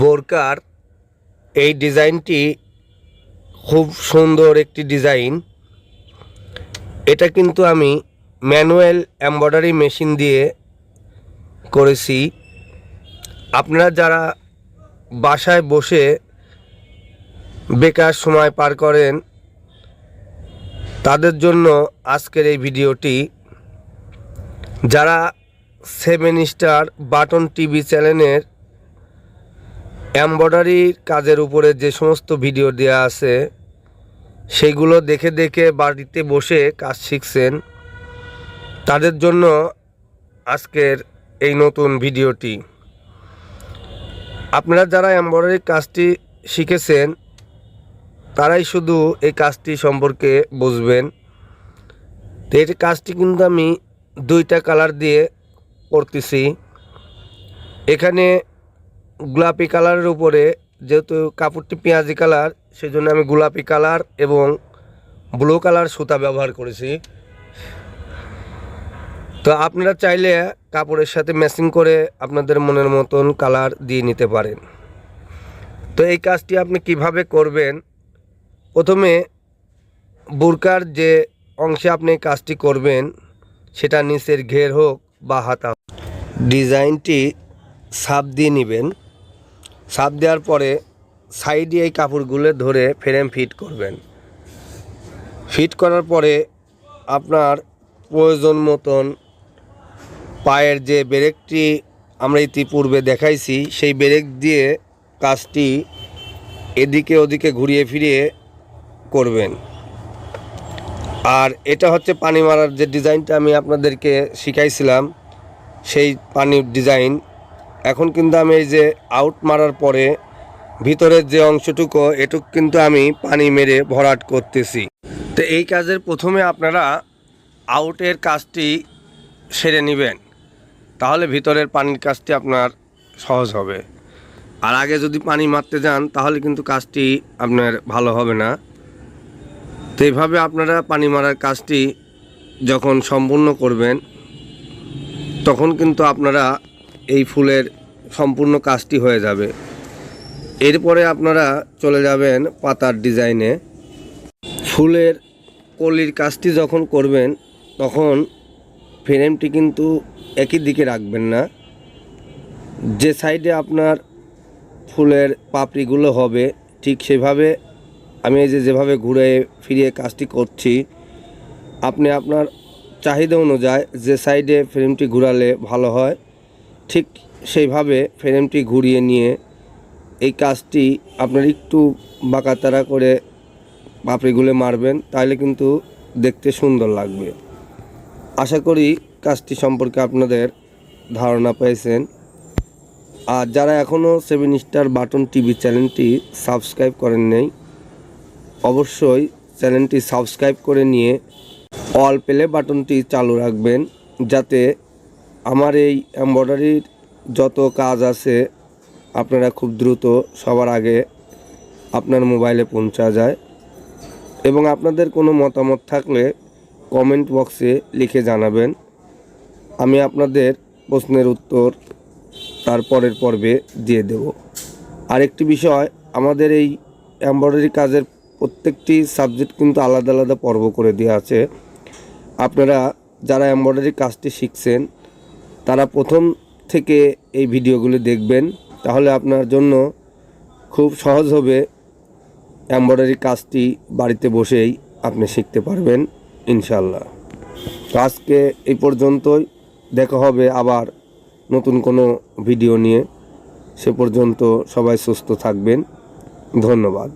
বোরকার এই ডিজাইনটি খুব সুন্দর একটি ডিজাইন। এটা কিন্তু আমি ম্যানুয়াল এমব্রয়ডারি মেশিন দিয়ে করেছি। আপনারা যারা বাসায় বসে বেকার সময় পার করেন, তাদের জন্য আজকের এই ভিডিওটি। যারা সেভেন স্টার বাটন টিভি চ্যানেলের এমব্রয়ডারির কাজের উপরে যে সমস্ত ভিডিও দেওয়া আছে সেইগুলো দেখে দেখে বাড়িতে বসে কাজ শিখছেন। তাদের জন্য আজকের এই নতুন ভিডিওটি আপনারা যারা এমব্রয়ডারির কাজটি শিখেছেন, তারাই শুধু এই কাজটি সম্পর্কে বুঝবেন। তো এই কাজটি কিন্তু আমি দুইটা কালার দিয়ে করতেছি। এখানে গোলাপি কালারের উপরে যেহেতু কাপড়টি পেঁয়াজি কালার সেই জন্য আমি গোলাপি কালার এবং ব্লু কালার সুতা ব্যবহার করেছি। তো আপনারা চাইলে কাপড়ের সাথে ম্যাচিং করে আপনাদের মনের মতন কালার দিয়ে নিতে পারেন। তো এই কাজটি আপনি কীভাবে করবেন? প্রথমে বুরকার যে অংশে আপনি কাজটি করবেন, সেটা নিচের ঘের হোক বা হাতা। ডিজাইনটি সাপ দিয়ে নেবেন। সাপ দেওয়ার পরে সাইডে এই কাপড়গুলো ধরে ফ্রেম ফিট করবেন। ফিট করার পরে আপনার প্রয়োজন মতন পায়ের যে ব্রেকটি আমরা ইতিপূর্বে দেখাইছি, সেই ব্রেক দিয়ে কাজটি এদিকে ওদিকে ঘুরিয়ে ফিরিয়ে করবেন। আর এটা হচ্ছে পানি মারার যে ডিজাইনটা আমি আপনাদেরকে শিখাইছিলাম, সেই পানির ডিজাইন এখন কিন্তু আমি এই যে আউট মারার পরে ভিতরের যে অংশটুকু, এটুক কিন্তু আমি পানি মেরে ভরাট করতেছি। তো এই কাজের প্রথমে আপনারা আউটের কাজটি সেরে নেবেন। তাহলে ভিতরের পানির কাজটি আপনার সহজ হবে। আর আগে যদি পানি মারতে যান, তাহলে কিন্তু কাজটি আপনার ভালো হবে না। তো এইভাবে আপনারা পানি মারার কাজটি যখন সম্পূর্ণ করবেন, তখন কিন্তু আপনারা এই ফুলের সম্পূর্ণ কাজটি হয়ে যাবে। এরপরে আপনারা চলে যাবেন পাতার ডিজাইনে। ফুলের কলির কাজটি যখন করবেন, তখন ফ্রেমটি কিন্তু একই দিকে রাখবেন না। যে সাইডে আপনার ফুলের পাপড়িগুলো হবে, ঠিক সেভাবে আমি এই যে যেভাবে ঘুরে ফিরিয়ে কাজটি করছি, আপনি আপনার চাহিদা অনুযায়ী যে সাইডে ফ্রেমটি ঘুরালে ভালো হয়। ঠিক সেইভাবে ফ্রেমটি ঘুরিয়ে নিয়ে এই কাজটি আপনার একটু বাঁকাতারা করে পাপড়িগুলো মারবেন, তাহলে কিন্তু দেখতে সুন্দর লাগবে। আশা করি কাজটি সম্পর্কে আপনাদের ধারণা পেয়েছেন। আর যারা এখনও সেভেন স্টার বাটন টিভি চ্যানেলটি সাবস্ক্রাইব করেন নেই, অবশ্যই চ্যানেলটি সাবস্ক্রাইব করে নিয়ে অল প্লে বাটনটি চালু রাখবেন, যাতে আমার এই এমব্রয়ডারির যত কাজ আছে, আপনারা খুব দ্রুত সবার আগে আপনার মোবাইলে পৌঁছা যায়। এবং আপনাদের কোনো মতামত থাকলে কমেন্ট বক্সে লিখে জানাবেন। আমি আপনাদের প্রশ্নের উত্তর তার পরের পর্বে দিয়ে দেব। আরেকটি বিষয়, আমাদের এই এমব্রয়ডারি কাজের প্রত্যেকটি সাবজেক্ট কিন্তু আলাদা আলাদা পর্ব করে দেওয়া আছে। আপনারা যারা এমব্রয়ডারি কাজটি শিখছেন তারা প্রথম থেকে এই ভিডিওগুলি দেখবেন, তাহলে আপনার জন্য খুব সহজ হবে এমব্রয়ডারি কাজটি বাড়িতে বসেই আপনি শিখতে পারবেন ইনশাল্লাহ তো আজকে এই পর্যন্তই, দেখা হবে আবার নতুন কোনো ভিডিও নিয়ে। সে পর্যন্ত সবাই সুস্থ থাকবেন। ধন্যবাদ।